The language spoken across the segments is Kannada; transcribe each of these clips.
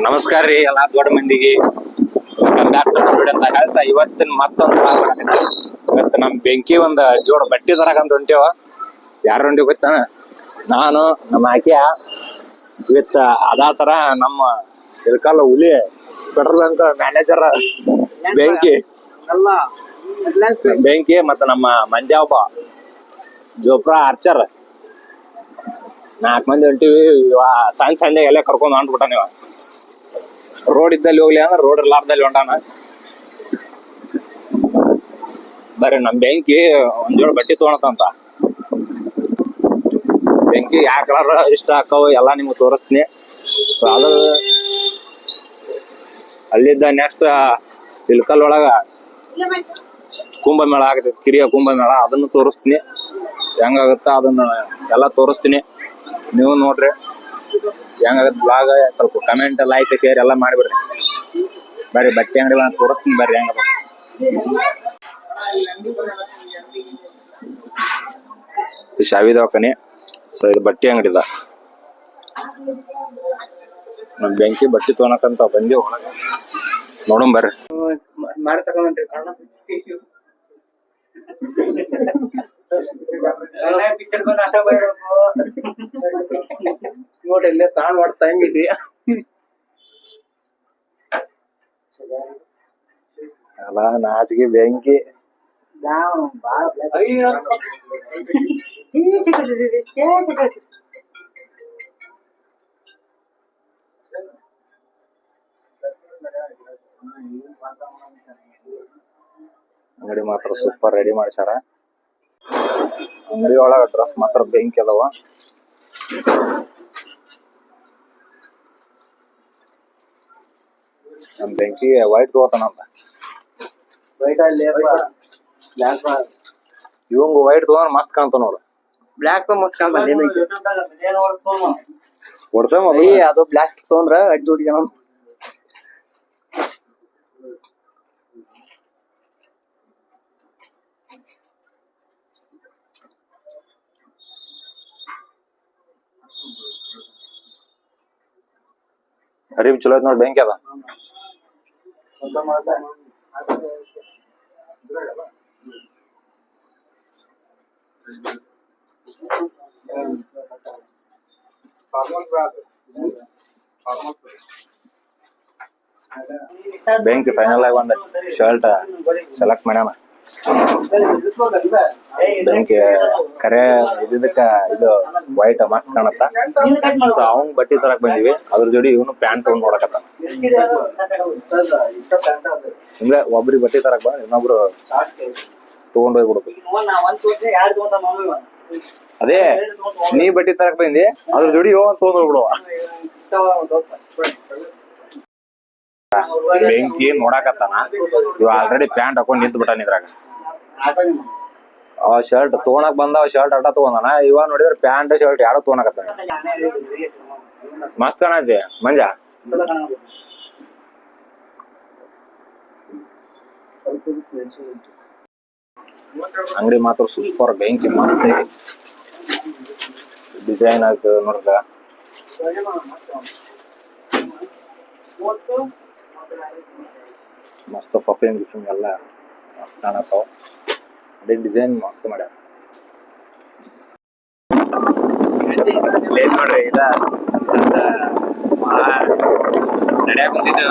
ನಮಸ್ಕಾರ ರೀ, ಎಲ್ಲಾ ದೊಡ್ಡ ಮಂದಿಗೆ. ಡಾಕ್ಟರ್ ಅಂತ ಹೇಳ್ತಾ ಇವತ್ತಿನ ಮತ್ತೊಂದು. ಇವತ್ತು ನಮ್ ಬೆಂಕಿ ಒಂದ್ ಜೋಡ್ ಬಟ್ಟೆ ತರಕಂತ ಹೊಂಟೇವ. ಯಾರು ಹೊಂಟಿ ಗೊತ್ತಾನ ನಾನು, ನಮ್ಮ ಆಕೆಯ. ಇವತ್ತ ಅದಾ ತರ ನಮ್ಮ ಇಲ್ಕಲ್ಲ ಹುಲಿ ಪೆಟ್ರೋಲ್ ಅಂತ ಮ್ಯಾನೇಜರ್ ಬೆಂಕಿ. ಬೆಂಕಿ ಮತ್ತ ನಮ್ಮ ಮಂಜಾಬ ಜೋಪ್ರಾ ಆರ್ಚರ್. ನಾಲ್ಕು ಮಂದಿ ಹೊಂಟಿವಿ, ಇವ ಸಣ್ಣ ಎಲ್ಲ ಕರ್ಕೊಂಡು ಹೊಂಟ್ಬಿಟ್ಟ ನೀವ ರೋಡ್ ಇದ್ದಲ್ಲಿ ಹೋಗ್ಲಿ ಅಂದ್ರೆ ರೋಡ್ ಇರ್ಲಾರ್ದಲ್ಲಿ ಹೊಂಟಾನ. ಬರ್ರಿ ನಮ್ ಬೆಂಕಿ ಒಂದ್ ಬಟ್ಟೆ ತೊಗೊಳತಂತ ಬೆಂಕಿ ಯಾವ ಕಲರ್ ಇಷ್ಟ ಹಾಕವು ಎಲ್ಲ ನಿಮ್ಗೆ ತೋರಿಸ್ತೀನಿ. ಅದು ಅಲ್ಲಿದ್ದ ನೆಕ್ಸ್ಟ್ ಇಲ್ಕಲ್ ಒಳಗ ಕುಂಭಮೇಳ ಆಗತ್ತೆ, ಕಿರಿಯ ಕುಂಭಮೇಳ, ಅದನ್ನು ತೋರಿಸ್ತೀನಿ. ಹೆಂಗಾಗತ್ತ ಅದನ್ನ ಎಲ್ಲ ತೋರಿಸ್ತೀನಿ. ನೀವು ನೋಡ್ರಿ. ಹೆಂಗಾಗತ್ತೆ ಬ್ಲಾಗ್ ಸ್ವಲ್ಪ ಕಮೆಂಟ್ ಲೈಕ್ ಶೇರ್ ಎಲ್ಲ ಮಾಡಿಬಿಡ್ರಿ. ಬರ್ರಿ, ಬಟ್ಟೆ ಅಂಗಡಿ ನಾನು ತೋರಿಸ್ತೀನಿ ಬರ್ರಿ ಹೆಂಗ ಶಾವಿ ದವಾಖಾನೆ. ಸೊ ಇದು ಬಟ್ಟೆ ಅಂಗಡಿದ ನಮ್ ಬೆಂಕಿ ಬಟ್ಟೆ ತೊಗೊಳಕಂತ ಬಂದಿ ನೋಡೋಣ ಬರ್ರಿ. ಮಾಡಿ ನೋಡಿ ಇಲ್ಲೇ ಸಾಣ್ ಮಾಡ್ತಾ ಹೆಂಗಿದಿ ಅಲ್ಲ ನಾಚಿಗೆ ಬೆಂಕಿ ಅಂಗಡಿ ಮಾತ್ರ ಸೂಪರ್ ರೆಡಿ ಮಾಡ್ಸ್ಯಾರ. ಅಂಗಡಿ ಒಳಗ ಡ್ರೆಸ್ ಮಾತ್ರ ಬೆಂಕಿ ಅದಾವ ನಮ್ ಬೆಂಕಿ ವೈಟ್ ತಗೋತಾನಂತ ಇವಂಗ ವೈಟ್ ತಗೊಂಡ್ ಮಸ್ತ್ ಕಾಣ್ತಾನ ನೋಡು. ಬ್ಲಾಕ್ ಮಸ್ತ್ ಕಾಣ್ತಾನ ಒಡ್ಸ ಅದು ಬ್ಲಾಕ್ ತೊಗೊಂಡ್ರ ಅಡ್ಡಿ ಹುಡುಗಿ ಅರಿವಿ ಚಲೋ ಐತ್ ನೋಡ್ ಬೆಂಕಿ ಅದ ಬೆಂಕಿ ಫೈನಲ್ ಆಗಿ ಒಂದ್ ಶರ್ಟ್ ಸೆಲೆಕ್ಟ್ ಮಾಡ್ಯಾನ ಬೆಂಕಿ ಕರೆ ಇದಕ್ಕ ಇದು ವೈಟ್ ಮಸ್ತ್ ಕಾಣತ್ತ? ಸೊ ಅವ್ನ್ ಬಟ್ಟಿ ತರಕ್ ಬಂದಿವಿ. ಅದ್ರ ಜೋಡಿ ಇವನು ಪ್ಯಾಂಟ್ ತಗೊಂಡ್ ನೋಡಕತ್ತ. ಹಿಂಗ ಒಬ್ರಿ ಬಟ್ಟಿ ತರಕ್ ಬಂದ್ ಇನ್ನೊಬ್ರು ತಗೊಂಡ್ ಹೋಗ್ಬಿಡ್ಬೇಕು. ಅದೇ, ನೀ ಬಟ್ಟಿ ತರಕ್ ಬಂದಿ, ಅದ್ರ ಜೋಡಿ ಅಂತ ತಗೊಂಡ್ ಹೋಗ್ಬಿಡುವ. ಬೆಂಕಿ ನೋಡಾಕತ್ತಾನ. ಇವ ಆಲ್ರೆಡಿ ಪ್ಯಾಂಟ್ ಹಾಕೊಂಡ್ ನಿಂತ್ ಬಿಟ್ಟಾನ ಇದ್ರಾಗ. ಅವ ಶರ್ಟ್ ತಗೊಳಕ್ ಬಂದ ಅವ ಶರ್ಟ್ ಅಟ ತಗೊಂಡಾನ. ಇವ ನೋಡಿದ್ರೆ ಪ್ಯಾಂಟ್ ಶರ್ಟ್ ಯಾರು ತಗೊಳಕತ್ತಾನ ಮಸ್ತ್ ಕಾಣತಿ ಮಂಜ. ಅಂಗಡಿ ಮಾತ್ರ ಸೂಪರ್ ಬೆಂಕಿ, ಮಸ್ತ್ ಡಿಸೈನ್ ಆಯ್ತು ನೋಡ್ದ ಮಸ್ತ್ ಪಫಿಂಗ್ ಗಿಫಿಂಗ್ ಎಲ್ಲ ಮಸ್ತ್ ಕಾಣತ್ತಾವ ಅದೇ ಡಿಸೈನ್ ಮಸ್ತ್ ಮಾಡ್ಯಾರ. ನೋಡ್ರಿ ಇದ ಸದ್ದ ನಡೆಯ ಕುಂತಿದ್ದು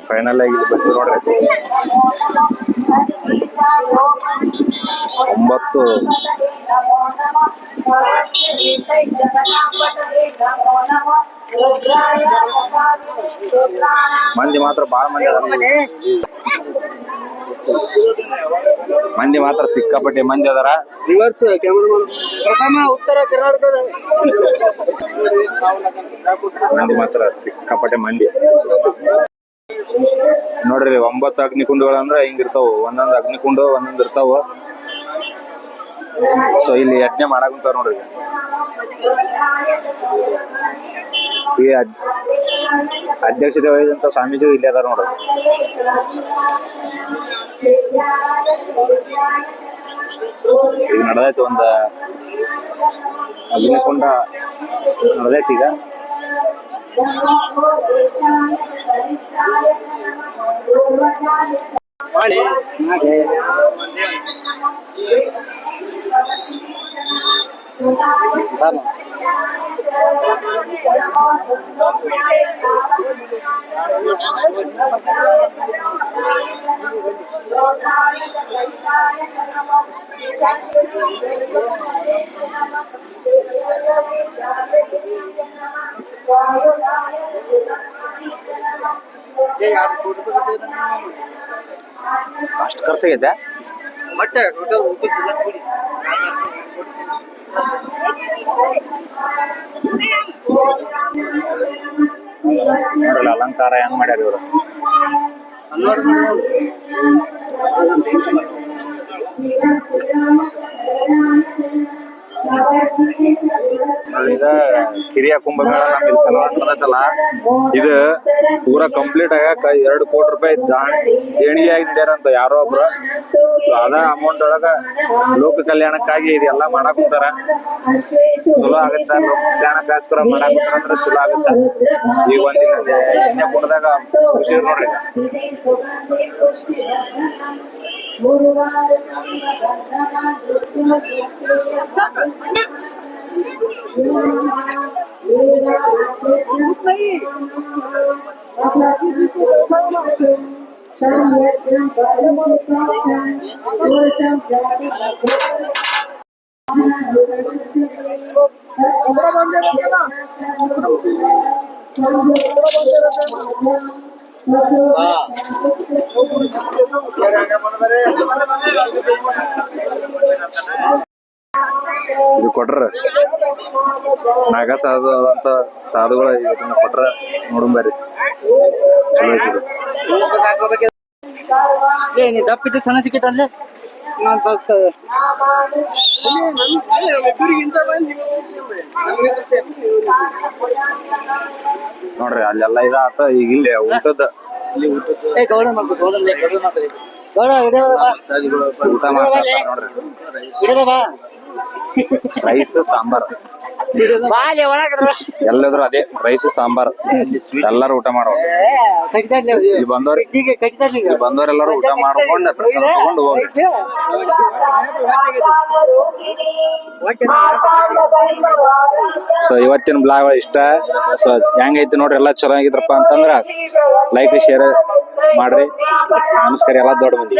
ಫೈನಲ್ ಆಗಿ ಇಲ್ಲಿ ಬಂದ್ವಿ ನೋಡ್ರಿ. ಒಂಬತ್ತು ಮಂದಿ ಮಾತ್ರ ಬಾಳ ಮಂದಿ ಅದಾರ ಮಂದಿ ಮಾತ್ರ ಸಿಕ್ಕಾಪಟ್ಟೆ ಮಂದಿ ಅದಾರ. ರಿವರ್ಸ್ ಪ್ರಥಮ ಉತ್ತರ ಕರ್ನಾಟಕದ. ಮಂದಿ ಮಾತ್ರ ಸಿಕ್ಕಾಪಟ್ಟೆ ಮಂದಿ. ನೋಡ್ರಿ ಒಂಬತ್ತು ಅಗ್ನಿಕುಂಡಗಳು ಅಂದ್ರ ಹಿಂಗಿರ್ತಾವ. ಒಂದೊಂದು ಅಗ್ನಿಕುಂಡ ಒಂದೊಂದು ಇರ್ತಾವ. ಸೊ ಇಲ್ಲಿ ಯಜ್ಞ ಮಾಡಾಕುಂತಾರ ನೋಡ್ರಿ. ಈ ಅಧ್ಯಕ್ಷತೆ ವಹಿಸಿದಂತ ಸ್ವಾಮೀಜಿ ಇಲ್ಲಿ ಅದಾರ ನೋಡ್ರಿ. ಈಗ ನಡೆದೈತಿ ಒಂದ ಅಗ್ನಿಕುಂಡ ನಡೆದೈತಿ ಈಗ. ಅಷ್ಟು ಖರ್ಚಾಗೈತೆ ಬಟ್ಟೆ ಟೋಟಲ್ ನೋಡಲ್ಲ ಅಲಂಕಾರ ಹೆಂಗ್ ಮಾಡ್ಯಾರ ಇವ್ರು? ಈಗ ಕಿರಿಯ ಕುಂಭಮೇಳ ನಮ್ ಇಲ್ಲಿ ಕರ್ನಾಟಕದಲ್ಲ ಇದು ಪೂರಾ ಕಂಪ್ಲೀಟ್ ಆಗಾಕ ಎರಡು ಕೋಟಿ ರೂಪಾಯಿ ದಾಣಿ ದೇಣಿಗೆ ಆಗಿದ್ದಾರ ಅಂತ ಯಾರೋ ಒಬ್ರು. ಸೊ ಅದ ಅಮೌಂಟ್ ಒಳಗ ಲೋಕ ಕಲ್ಯಾಣಕ್ಕಾಗಿ ಇದೆಲ್ಲ ಮಾಡಕ್ ಕುಂತಾರ ಚಲೋ ಆಗತ್ತ? ಲೋಕ ಕಲ್ಯಾಣಕ್ಕೋಸ್ಕರ ಮಾಡಕ್ ಅಂದ್ರೆ ಚಲೋ ಆಗತ್ತ? ಈಗ ಒಂದಿನ ಎಣ್ಣೆ ಕುಡ್ದಾಗ ಖುಷಿ ಇರ್ ನೋಡ್ರಿ कपड़ा बांधे रहते ना कपड़ा बांधे रहते ಇದು ಕೊಟ್ರ ನಾಗ ಸಾಧು ಆದಂತ ಸಾಧುಗಳ ಇದನ್ನ ಕೊಟ್ರ ನೋಡುಂಬರಿ ಚಲೋ ಐತಿ. ಏ ನೀ ದಪ್ಪಿದ್ದೆ ಸಣ್ಣ ಸಿಕ್ಕಿತ್ತಲ್ಲೇ ನಾನು ನೋಡ್ರಿ ಅಲ್ಲೆಲ್ಲ ಇದಾತ ಈಗ ಇಲ್ಲಿ ಊಟದ ಏ ಗೌಡ ಮಾಡ್ಬೇಕು ಗೌಡ ಗೌಡ ಮಾಡ್ಬೇಕು ಗೌಡ ಹಿಡಿಯೋದ ಬಾ. ಊಟ ಮಾಡ್ತಾರೆ ನೋಡ್ರಿ. ಬಾ. ರೈಸ್ ಸಾಂಬಾರ್. ಎಲ್ಲದ್ರು ಅದೇ ರೈಸ್ ಸಾಂಬಾರ್ ಎಲ್ಲಾರು ಊಟ ಮಾಡೋ ಇಲ್ಲಿ ಬಂದವ್ರಿ ಇಲ್ಲಿ ಬಂದವರೆಲ್ಲರೂ ಊಟ ಮಾಡ್ಕೊಂಡು ಪ್ರಸಾದ ತಗೊಂಡು ಸೊ ಇವತ್ತಿನ ಬ್ಲಾಗ್ ಇಷ್ಟ. ಸೊ ಹೆಂಗೈತಿ ನೋಡ್ರಿ ಎಲ್ಲ ಚಲೋ ಆಗಿದ್ರಪ್ಪ ಅಂತಂದ್ರ ಲೈಕ್ ಶೇರ್ ಮಾಡ್ರಿ. ನಮಸ್ಕಾರ ಎಲ್ಲ ದೊಡ್ಡ ಮಂದಿ.